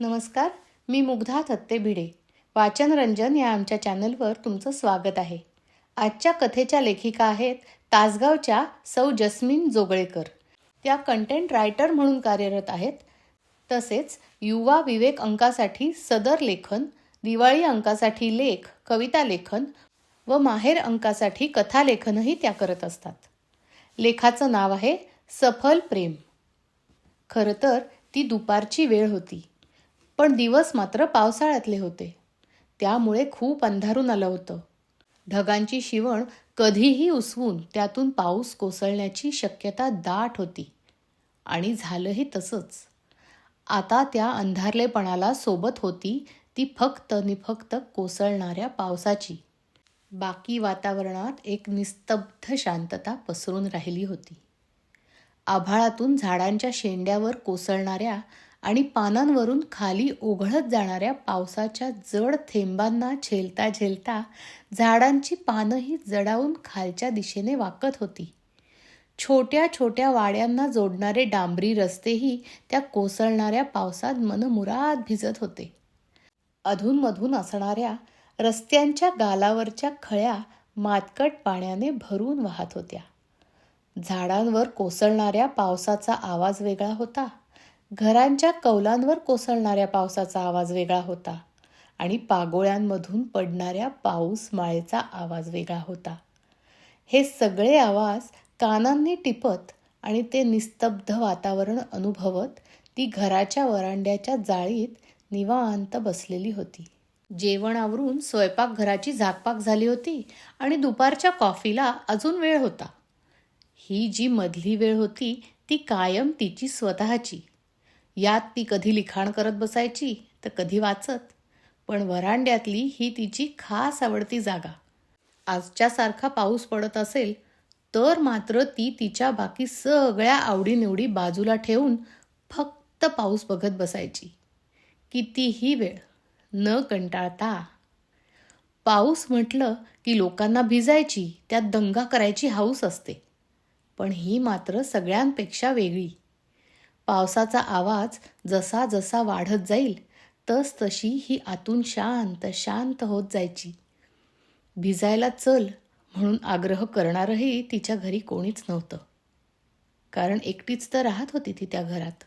नमस्कार मी मुग्धा थत्ते भिडे. वाचनरंजन या आमच्या चॅनलवर तुमचं स्वागत आहे. आजच्या कथेच्या लेखिका आहेत तासगावच्या सौ जस्मीन जोगळेकर. त्या कंटेंट रायटर म्हणून कार्यरत आहेत. तसेच युवा विवेक अंकासाठी सदर लेखन दिवाळी अंकासाठी लेख कविता लेखन व माहेर अंकासाठी कथालेखनही त्या करत असतात. लेखाचं नाव आहे सफल प्रेम. खरं तर ती दुपारची वेळ होती. पण दिवस मात्र पावसाळ्यातले होते. त्यामुळे खूप अंधारून आलं होतं. ढगांची शिवण कधीही उसवून त्यातून पाऊस कोसळण्याची शक्यता दाट होती. आणि झालंही तसंच. आता त्या अंधारलेपणाला सोबत होती ती फक्त निफक्त कोसळणाऱ्या पावसाची. बाकी वातावरणात एक निस्तब्ध शांतता पसरून राहिली होती. आभाळातून झाडांच्या शेंड्यावर कोसळणाऱ्या आणि पानांवरून खाली ओघळत जाणाऱ्या पावसाच्या जड थेंबांना झेलता झेलता झाडांची पानंही जडावून खालच्या दिशेने वाकत होती. छोट्या छोट्या वाड्यांना जोडणारे डांबरी रस्तेही त्या कोसळणाऱ्या पावसात मनमुराद भिजत होते. अधूनमधून असणाऱ्या रस्त्यांच्या गालावरच्या खळ्या मातकट पाण्याने भरून वाहत होत्या. झाडांवर कोसळणाऱ्या पावसाचा आवाज वेगळा होता. घरांच्या कौलांवर कोसळणाऱ्या पावसाचा आवाज वेगळा होता आणि पागोळ्यांमधून पडणाऱ्या पाऊस माळेचा आवाज वेगळा होता. हे सगळे आवाज कानांनी टिपत आणि ते निस्तब्ध वातावरण अनुभवत ती घराच्या वरांड्याच्या जाळीत निवांत बसलेली होती. जेवण आवरून स्वयंपाकघराची झाकपाक झाली होती आणि दुपारच्या कॉफीला अजून वेळ होता. ही जी मधली वेळ होती ती कायम तिची स्वतःची. यात ती कधी लिखाण करत बसायची तर कधी वाचत. पण वरांड्यातली ही तिची खास आवडती जागा. आजच्यासारखा पाऊस पडत असेल तर मात्र ती तिच्या बाकी सगळ्या आवडीनिवडी बाजूला ठेवून फक्त पाऊस बघत बसायची. कितीही वेळ न कंटाळता. पाऊस म्हटलं की लोकांना भिजायची त्यात दंगा करायची हाऊस असते. पण ही मात्र सगळ्यांपेक्षा वेगळी. पावसाचा आवाज जसा जसा वाढत जाईल तस तशी ही आतून शांत शांत होत जायची. भिजायला चल म्हणून आग्रह करणारही तिच्या घरी कोणीच नव्हतं. कारण एकटीच तर राहत होती ती त्या घरात.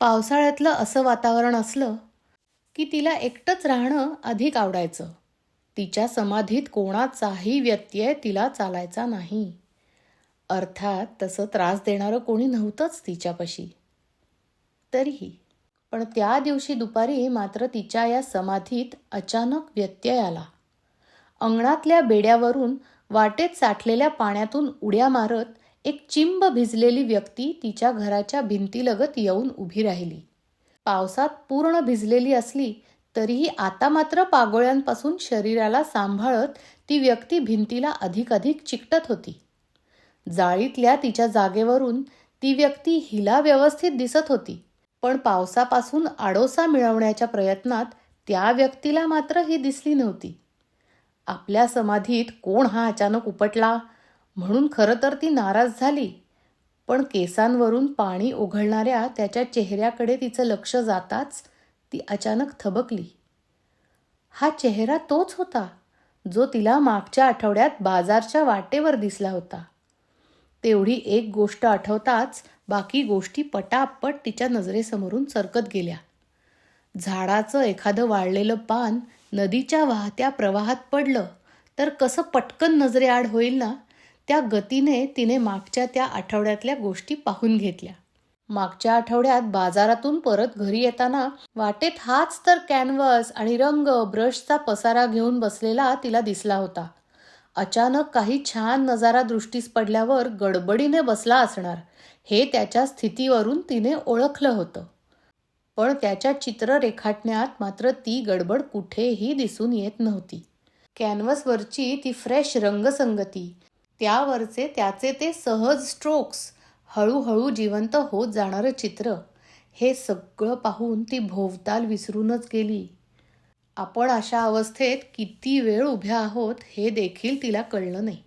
पावसाळ्यातलं असं वातावरण असलं की तिला एकटंच राहणं अधिक आवडायचं. तिच्या समाधीत कोणाचाही व्यत्यय तिला चालायचा नाही. अर्थात तसं त्रास देणारं कोणी नव्हतंच तिच्यापाशी. तरीही. पण त्या दिवशी दुपारी मात्र तिच्या या समाधीत अचानक व्यत्यय आला. अंगणातल्या बेड्यावरून वाटेत साठलेल्या पाण्यातून उड्या मारत एक चिंब भिजलेली व्यक्ती तिच्या घराच्या भिंतीलगत येऊन उभी राहिली. पावसात पूर्ण भिजलेली असली तरीही आता मात्र पागोळ्यांपासून शरीराला सांभाळत ती व्यक्ती भिंतीला अधिक अधिक चिकटत होती. जाळीतल्या तिच्या जागेवरून ती व्यक्ती हिला व्यवस्थित दिसत होती. पण पावसापासून आडोसा मिळवण्याच्या प्रयत्नात त्या व्यक्तीला मात्र ही दिसली नव्हती. आपल्या समाधीत कोण हा अचानक उपटला? म्हणून खरं तर ती नाराज झाली. पण केसांवरून पाणी ओघळणाऱ्या त्याच्या चेहऱ्याकडे तिचं लक्ष जाताच ती अचानक थबकली. हा चेहरा तोच होता जो तिला मागच्या आठवड्यात बाजारच्या वाटेवर दिसला होता. तेवढी एक गोष्ट आठवताच बाकी गोष्टी पटापट तिच्या नजरेसमोरून सरकत गेल्या. झाडाचं एखादं वाळलेलं पान नदीच्या वाहत्या प्रवाहात पडलं तर कसं पटकन नजरेआड होईल ना? त्या गतीने तिने मागच्या त्या आठवड्यातल्या गोष्टी पाहून घेतल्या. मागच्या आठवड्यात बाजारातून परत घरी येताना वाटेत हाच तर कॅनव्हस आणि रंग ब्रशचा पसारा घेऊन बसलेला तिला दिसला होता. अचानक काही छान नजारा दृष्टीस पडल्यावर गडबडीने बसला असणार हे त्याच्या स्थितीवरून तिने ओळखलं होतं. पण त्याच्या चित्र रेखाटण्यात मात्र ती गडबड कुठेही दिसून येत नव्हती. कॅनव्हसवरची ती फ्रेश रंगसंगती त्यावरचे त्याचे ते सहज स्ट्रोक्स हळूहळू जिवंत होत जाणारं चित्र हे सगळं पाहून ती भोवताल विसरूनच गेली. आपण अशा अवस्थेत किती वेळ उभ्या आहोत हे देखील तिला कळलं नाही.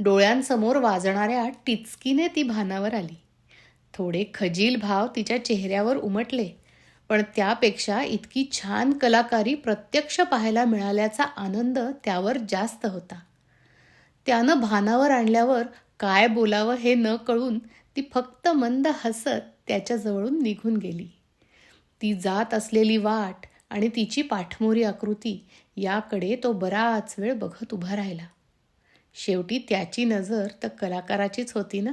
डोळ्यांसमोर वाजणाऱ्या टिचकीने ती भानावर आली. थोडे खजील भाव तिच्या चेहऱ्यावर उमटले पण त्यापेक्षा इतकी छान कलाकारी प्रत्यक्ष पाहायला मिळाल्याचा आनंद त्यावर जास्त होता. त्यानं भानावर आणल्यावर काय बोलावं हे न कळून ती फक्त मंद हसत त्याच्याजवळून निघून गेली. ती जात असलेली वाट आणि तिची पाठमोरी आकृती याकडे तो बराच वेळ बघत उभा राहिला. शेवटी त्याची नजर तर कलाकाराचीच होती ना?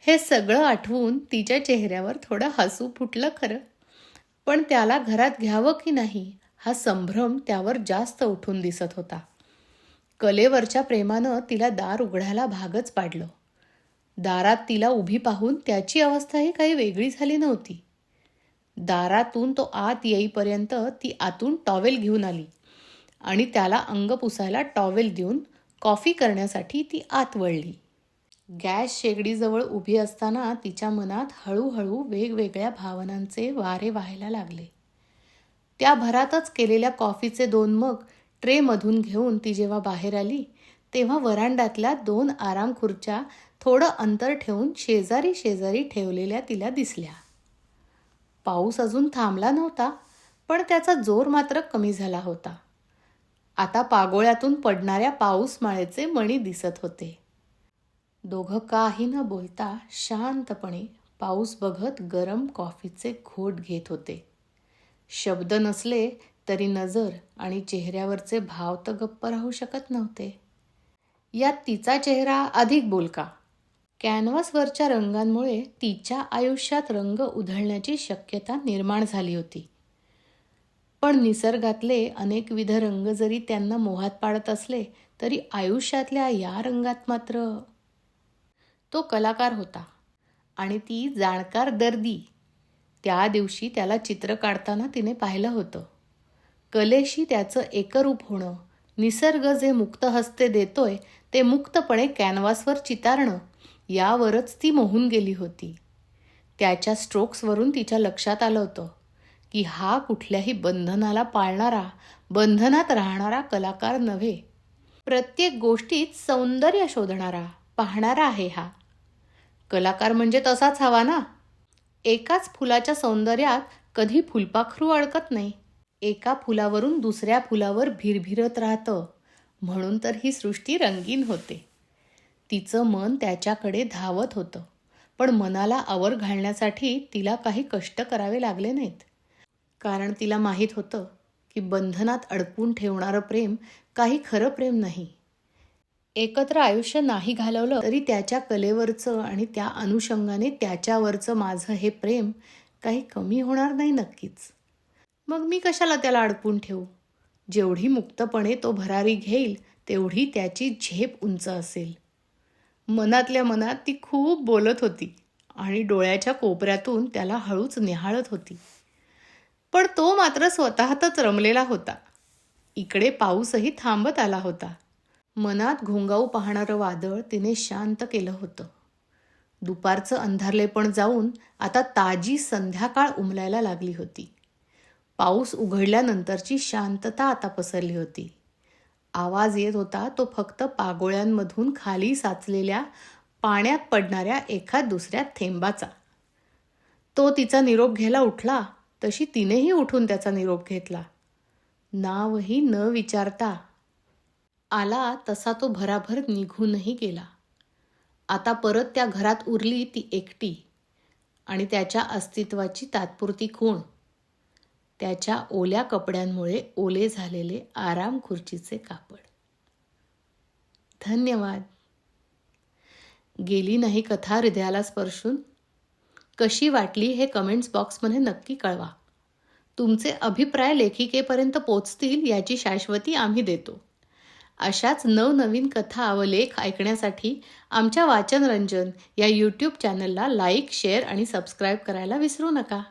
हे सगळं आठवून तिच्या चेहऱ्यावर थोडं हसू फुटलं खरं. पण त्याला घरात घ्यावं की नाही हा संभ्रम त्यावर जास्त उठून दिसत होता. कलेवरच्या प्रेमानं तिला दार उघडायला भागच पाडलं. दारात तिला उभी पाहून त्याची अवस्थाही काही वेगळी झाली नव्हती. दारातून तो आत येईपर्यंत ती आतून टॉवेल घेऊन आली आणि त्याला अंग पुसायला टॉवेल देऊन कॉफी करण्यासाठी ती आत वळली. गॅस शेगडीजवळ उभी असताना तिच्या मनात हळूहळू वेगवेगळ्या भावनांचे वारे व्हायला लागले. त्या भरातच केलेल्या कॉफीचे दोन मग ट्रेमधून घेऊन ती जेव्हा बाहेर आली तेव्हा वरांड्यातल्या दोन आराम खुर्च्या थोडं अंतर ठेवून शेजारी शेजारी ठेवलेल्या तिला दिसल्या. पाऊस अजून थांबला नव्हता पण त्याचा जोर मात्र कमी झाला होता. आता पागोळ्यातून पडणाऱ्या पाऊसमाळेचे मणी दिसत होते. दोघं काही न बोलता शांतपणे पाऊस बघत गरम कॉफीचे घोट घेत होते. शब्द नसले तरी नजर आणि चेहऱ्यावरचे भाव तर गप्प राहू शकत नव्हते. यात तिचा चेहरा अधिक बोलका. कॅनव्हासवरच्या रंगांमुळे तिच्या आयुष्यात रंग उधळण्याची शक्यता निर्माण झाली होती. पण निसर्गातले अनेकविध रंग जरी त्यांना मोहात पाडत असले तरी आयुष्यातल्या या रंगात मात्र तो कलाकार होता. आणि ती जाणकार दर्दी. त्या दिवशी त्याला चित्र काढताना तिने पाहिलं होतं. कलेशी त्याचं एकरूप होणं निसर्ग जे मुक्त हस्ते देतोय ते मुक्तपणे कॅनव्हासवर चितारणं यावरच ती मोहून गेली होती. त्याच्या स्ट्रोक्सवरून तिच्या लक्षात आलं होतं की हा कुठल्याही बंधनाला पाळणारा बंधनात राहणारा कलाकार नव्हे. प्रत्येक गोष्टीत सौंदर्य शोधणारा पाहणारा आहे हा. कलाकार म्हणजे तसाच हवा ना? एकाच फुलाच्या सौंदर्यात कधी फुलपाखरू अडकत नाही. एका फुलावरून दुसऱ्या फुलावर भिरभिरत राहतं म्हणून तर ही सृष्टी रंगीन होते. तिचं मन त्याच्याकडे धावत होतं. पण मनाला आवर घालण्यासाठी तिला काही कष्ट करावे लागले नाहीत. कारण तिला माहीत होतं की बंधनात अडकून ठेवणारं प्रेम काही खरं प्रेम नाही. एकत्र आयुष्य नाही घालवलं तरी त्याच्या कलेवरचं आणि त्या अनुषंगाने त्याच्यावरचं माझं हे प्रेम काही कमी होणार नाही नक्कीच. मग मी कशाला त्याला अडकून ठेवू? जेवढी मुक्तपणे तो भरारी घेईल तेवढी त्याची झेप उंच असेल. मनातल्या मनात ती खूप बोलत होती आणि डोळ्याच्या कोपऱ्यातून त्याला हळूच निहाळत होती. पण तो मात्र स्वतःतच रमलेला होता. इकडे पाऊसही थांबत आला होता. मनात घोंगाऊ पाहणारं वादळ तिने शांत केलं होतं. दुपारचं अंधारले पण जाऊन आता ताजी संध्याकाळ उमलायला लागली होती. पाऊस उघडल्यानंतरची शांतता आता पसरली होती. आवाज येत होता तो फक्त पागोळ्यांमधून खाली साचलेल्या पाण्यात पडणाऱ्या एका दुसऱ्या थेंबाचा. तो तिचा निरोप घ्यायला उठला तशी तिनेही उठून त्याचा निरोप घेतला. नावही न विचारता आला तसा तो भराभर निघूनही गेला. आता परत त्या घरात उरली ती एकटी आणि त्याच्या अस्तित्वाची तात्पुरती खूण. त्याच्या ओल्या कपड्यांमुळे ओले झालेले आराम खुर्चीचे कापड. धन्यवाद. गेली नाही कथा हृदयाला स्पर्शून? कशी वाटली हे कमेंट्स बॉक्समध्ये नक्की कळवा. तुमचे अभिप्राय लेखिकेपर्यंत पोचतील याची शाश्वती आम्ही देतो. अशाच नवनवीन कथा व लेख ऐकण्यासाठी आमच्या वाचनरंजन या यूट्यूब चॅनलला लाईक शेअर आणि सबस्क्राईब करायला विसरू नका.